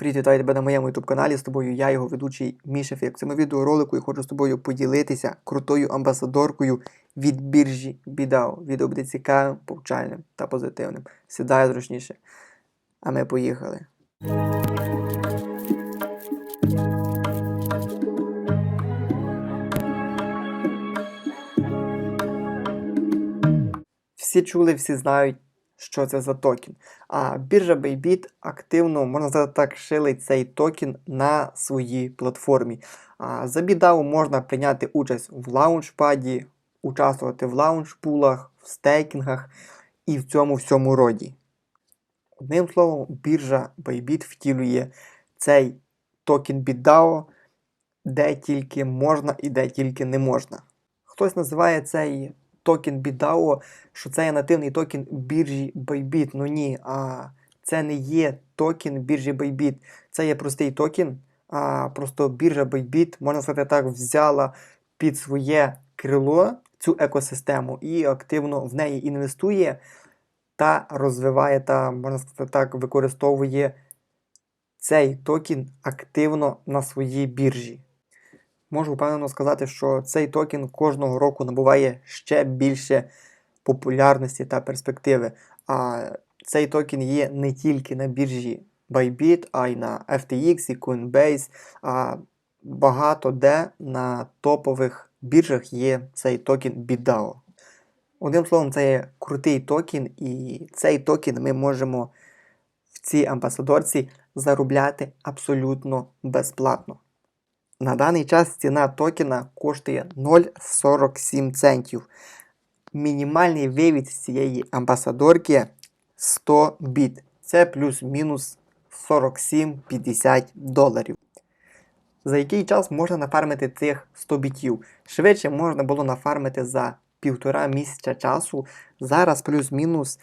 Привіт, вітаю тебе на моєму YouTube каналі. З тобою я, його ведучий Міша Фік. В цьому відеоролику я хочу з тобою поділитися крутою амбасадоркою від біржі Бідау. Відео буде цікавим, повчальним та позитивним. Сідай зручніше. А ми поїхали. Всі чули, всі знають, що це за токен. А біржа Bybit активно, можна сказати так, шилить цей токен на своїй платформі. А за BitDAO можна прийняти участь в лаунчпаді, участвувати в лаунчпулах, в стейкінгах і в цьому всьому роді. Одним словом, біржа Bybit втілює цей токен BitDAO, де тільки можна і де тільки не можна. Хтось називає цей токен BitDAO, що це є нативний токен біржі Bybit. Ну ні, а це не є токен біржі Bybit. Це є простий токен. А просто біржа Bybit, можна сказати так, взяла під своє крило цю екосистему і активно в неї інвестує та розвиває, та, можна сказати так, використовує цей токен активно на своїй біржі. Можу впевнено сказати, що цей токен кожного року набуває ще більше популярності та перспективи. А цей токен є не тільки на біржі Bybit, а й на FTX і Coinbase. А багато де на топових біржах є цей токен BitDAO. Одним словом, це є крутий токен, і цей токен ми можемо в цій амбасадорці заробляти абсолютно безплатно. На даний час ціна токена коштує 0,47 центів. Мінімальний вивід з цієї амбасадорки 100 біт. Це плюс-мінус 47-50 доларів. За який час можна нафармити цих 100 бітів? Швидше можна було нафармити за півтора місяця часу. Зараз плюс-мінус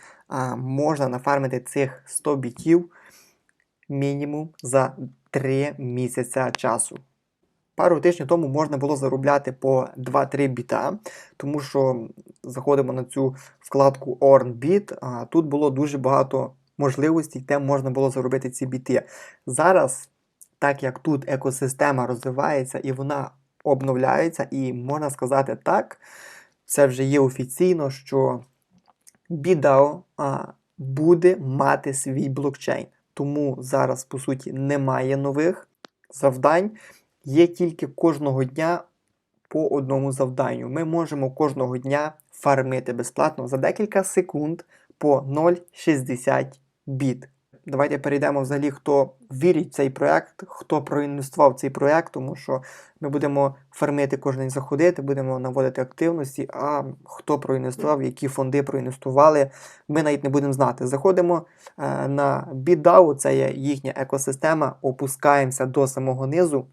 можна нафармити цих 100 бітів мінімум за 3 місяця часу. Пару тижнів тому можна було заробляти по 2-3 біта, тому що заходимо на цю вкладку OrnBit, а тут було дуже багато можливостей, де можна було заробити ці біти. Зараз, так як тут екосистема розвивається і вона обновляється, і можна сказати так, це вже є офіційно, що BitDAO а, буде мати свій блокчейн. Тому зараз, по суті, немає нових завдань. Є тільки кожного дня по одному завданню. Ми можемо кожного дня фармити безплатно за декілька секунд по 0,60 біт. Давайте перейдемо взагалі, хто вірить в цей проект, хто проінвестував цей проект, тому що ми будемо фармити кожен день заходити, будемо наводити активності. А хто проінвестував, які фонди проінвестували, ми навіть не будемо знати. Заходимо е, на BitDAO, це є їхня екосистема, опускаємося до самого низу.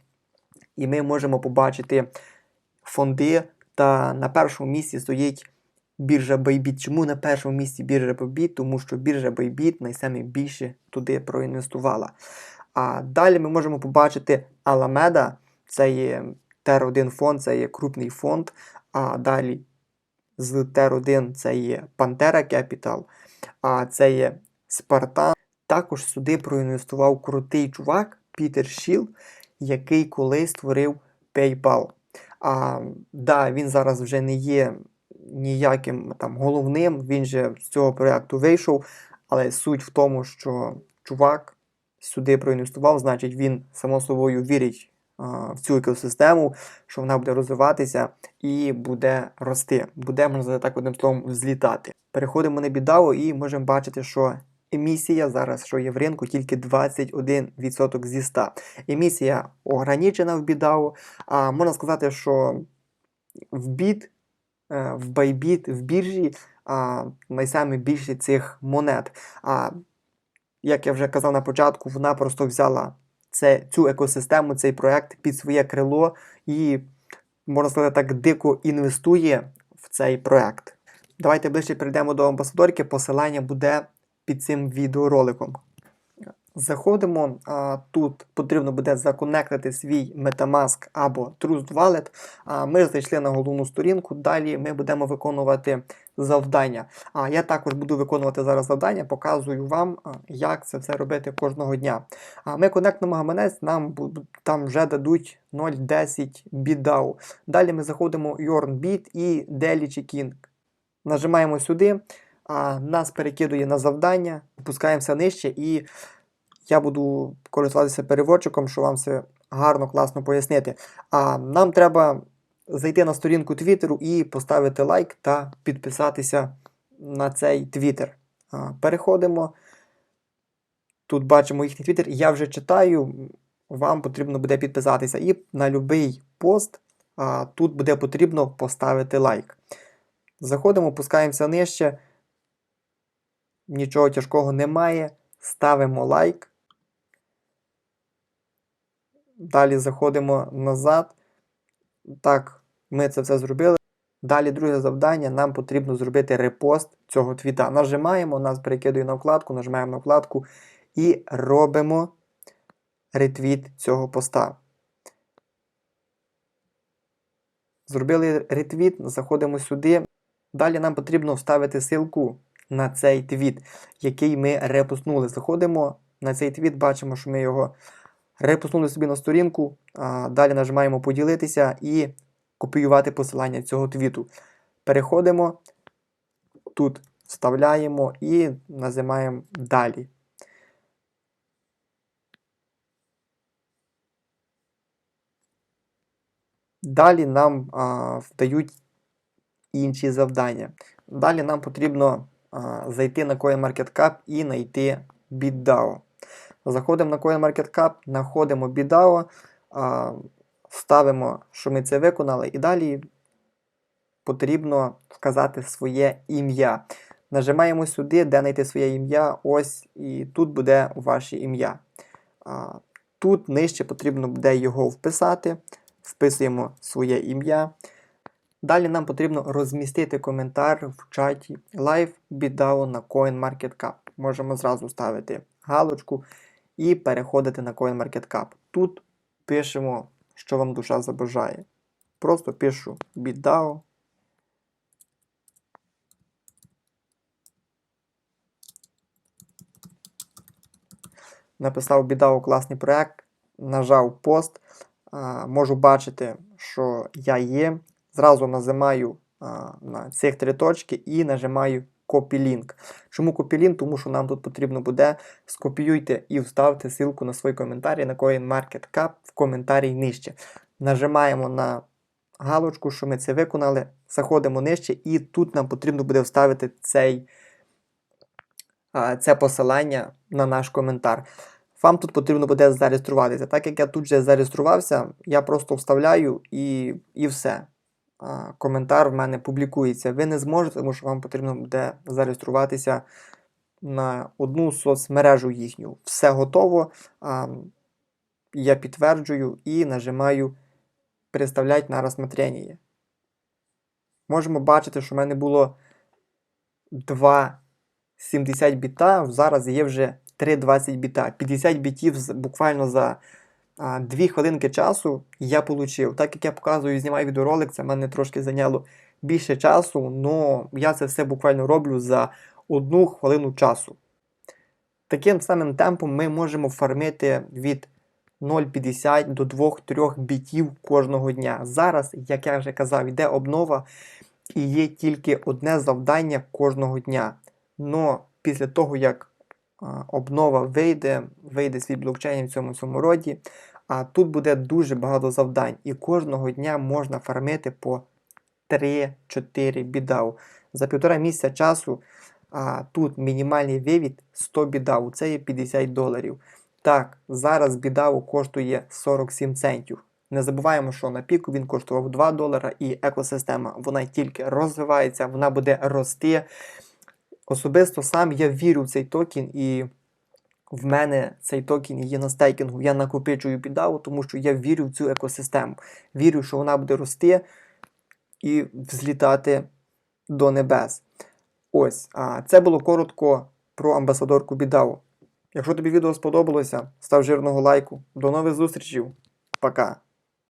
І ми можемо побачити фонди. Та на першому місці стоїть біржа Bybit. Чому на першому місці біржа Bybit? Тому що біржа Bybit найсаме більше туди проінвестувала. А далі ми можемо побачити Alameda, це є TER1 фонд, це є крупний фонд. А далі з TER1 це є Pantera Capital, а це є Spartan. Також сюди проінвестував крутий чувак Пітер Шіл який колись створив PayPal. А да, він зараз вже не є ніяким там головним, він же з цього проєкту вийшов. Але суть в тому, що чувак сюди проінвестував, значить, він само собою вірить а, в цю екосистему, що вона буде розвиватися і буде рости. Буде, можна так, одним словом, взлітати. Переходимо на бідау і можемо бачити, що емісія зараз, що є в ринку, тільки 21% зі 100. Емісія ограничена в бідау. А можна сказати, що в біт, в байбіт, в біржі найсаме більше цих монет. А як я вже казав на початку, вона просто взяла це, цю екосистему, цей проект під своє крило і, можна сказати, так дико інвестує в цей проект. Давайте ближче перейдемо до амбасадорки. Посилання буде під цим відеороликом. Заходимо, а, тут потрібно буде законектити свій Metamask або Trust Wallet. А, Ми зайшли на головну сторінку. Далі ми будемо виконувати завдання. А я також буду виконувати зараз завдання, показую вам, як це все робити кожного дня. А ми конектнемо гаманець, нам там вже дадуть 0,10 бідау. Далі ми заходимо YornBit і Daily Checking. Нажимаємо сюди, а нас перекидує на завдання, опускаємося нижче, і я буду користуватися переводчиком, щоб вам все гарно, класно пояснити. А нам треба зайти на сторінку Твіттеру і поставити лайк та підписатися на цей Твіттер. Переходимо. Тут бачимо їхній Твіттер. Я вже читаю. Вам потрібно буде підписатися. І на будь-який пост а, тут буде потрібно поставити лайк. Заходимо, опускаємося нижче. Нічого тяжкого немає. Ставимо лайк. Далі заходимо назад. Так, ми це все зробили. Далі друге завдання. Нам потрібно зробити репост цього твіта. Нажимаємо, нас перекидує на вкладку, нажимаємо на вкладку і робимо ретвіт цього поста. Зробили ретвіт, заходимо сюди. Далі нам потрібно вставити ссылку на цей твіт, який ми репостнули. Заходимо на цей твіт, бачимо, що ми його репостнули собі на сторінку. Далі нажимаємо поділитися і копіювати посилання цього твіту. Переходимо, тут вставляємо і нажимаємо далі. Далі нам а, вдають інші завдання. Далі нам потрібно зайти на CoinMarketCap і знайти BitDAO. Заходимо на CoinMarketCap, знаходимо BitDAO, ставимо, що ми це виконали, і далі потрібно вказати своє ім'я. Нажимаємо сюди, де знайти своє ім'я, ось, і тут буде ваше ім'я. Тут нижче потрібно буде його вписати. Вписуємо своє ім'я. Далі нам потрібно розмістити коментар в чаті Live BitDAO на CoinMarketCap. Можемо зразу ставити галочку і переходити на CoinMarketCap. Тут пишемо, що вам душа забажає. Просто пишу BitDAO. Написав BitDAO класний проект, нажав пост. Можу бачити, що я є. Зразу нажимаю а, на цих три точки і нажимаю Copy Link. Чому Copy Link? Тому що нам тут потрібно буде скопіюйте і вставте ссылку на свій коментарі на CoinMarketCap в коментарі нижче. Нажимаємо на галочку, що ми це виконали, заходимо нижче, і тут нам потрібно буде вставити цей, це посилання на наш коментар. Вам тут потрібно буде зареєструватися. Так як я тут вже зареєструвався, я просто вставляю і, і все. Коментар в мене публікується. Ви не зможете, тому що вам потрібно буде зареєструватися на одну соцмережу їхню. Все готово. Я підтверджую і нажимаю «Представлять на розсмотрення». Можемо бачити, що в мене було 2,70 біта, зараз є вже 3,20 біта. 50 бітів буквально за 2 хвилинки часу я отримав. Так як я показую знімаю відеоролик, це мене трошки зайняло більше часу, але я це все буквально роблю за одну хвилину часу. Таким самим темпом ми можемо фармити від 0,50 до 2-3 бітів кожного дня. Зараз, як я вже казав, йде обнова і є тільки одне завдання кожного дня. Но після того, як обнова вийде, вийде свій блокчейн в цьому цьому роді, а тут буде дуже багато завдань. І кожного дня можна фармити по 3-4 бідау. За півтора місяця часу а, тут мінімальний вивід 100 бідау, це є 50 доларів. Так, зараз бідау коштує 47 центів. Не забуваємо, що на піку він коштував 2 долара, і екосистема вона тільки розвивається, вона буде рости. Особисто сам я вірю в цей токен, і в мене цей токен є на стейкінгу. Я накопичую бідау, тому що я вірю в цю екосистему. Вірю, що вона буде рости і взлітати до небес. Ось, а це було коротко про амбасадорку Бідау. Якщо тобі відео сподобалося, став жирного лайку. До нових зустрічей. Пока.